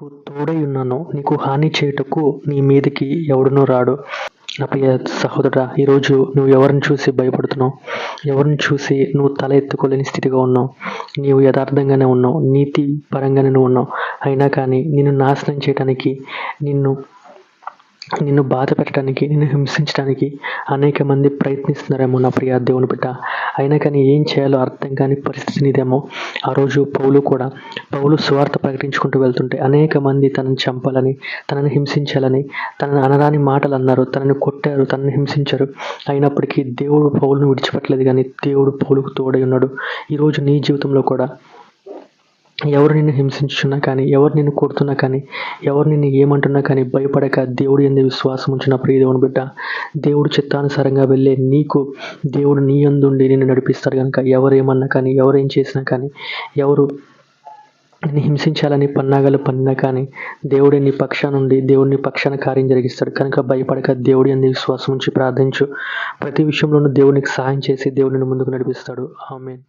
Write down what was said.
నీకు తోడై ఉన్నాను. నీకు హాని చేయుటకు నీ మీదికి ఎవడునూ రాడు. నా ప్రియ సహోదరా ఈరోజు నువ్వు ఎవరిని చూసి భయపడుతున్నావు? ఎవరిని చూసి నువ్వు తల ఎత్తుకోలేని స్థితిగా ఉన్నావు? నీవు యథార్థంగానే ఉన్నావు. నీతి పరంగానే నువ్వు ఉన్నావు. అయినా కానీ నిన్ను నాశనం చేయడానికి నిన్ను నిన్ను బాధ పెట్టడానికి నిన్ను హింసించడానికి అనేక మంది ప్రయత్నిస్తున్నారేమో నా ప్రియ దేవుని బిడ్డ. అయినా కానీ ఏం చేయాలో అర్థం కాని పరిస్థితినిదేమో ఆ రోజు పౌలు కూడా పౌలు స్వార్థ ప్రకటించుకుంటూ వెళ్తుంటే అనేక మంది తనని చంపాలని తనని హింసించాలని తనని అనరాని మాటలు అన్నారు తనని కొట్టారు తనని హింసించారు. అయినప్పటికీ దేవుడు పౌలును విడిచిపెట్టలేదు కానీ దేవుడు పౌలుకు తోడై ఉన్నాడు. ఈరోజు నీ జీవితంలో కూడా ఎవరు నిన్ను హింసించున్నా కానీ ఎవరు నిన్ను కొడుతున్నా కానీ ఎవరు నిన్ను ఏమంటున్నా కానీ భయపడక దేవుడు ఎందు విశ్వాసం ఉంచిన ప్రియ దేవుని బిడ్డ దేవుడు చిత్తానుసారంగా వెళ్ళే నీకు దేవుడు నీ అందుండి నిన్ను నడిపిస్తాడు కనుక ఎవరు ఏమన్నా కానీ ఎవరు ఏం చేసినా కానీ ఎవరు నిన్ను హింసించాలని పన్నాగాలు పన్నా కానీ దేవుడే నీ పక్షాన నుండి దేవుడిని పక్షాన కార్యం జరిగిస్తాడు. కనుక భయపడక దేవుడి అంది విశ్వాసం ఉంచి ప్రార్థించు. ప్రతి విషయంలోనూ దేవునికి సహాయం చేసి దేవుడిని ముందుకు నడిపిస్తాడు. ఆమెన్.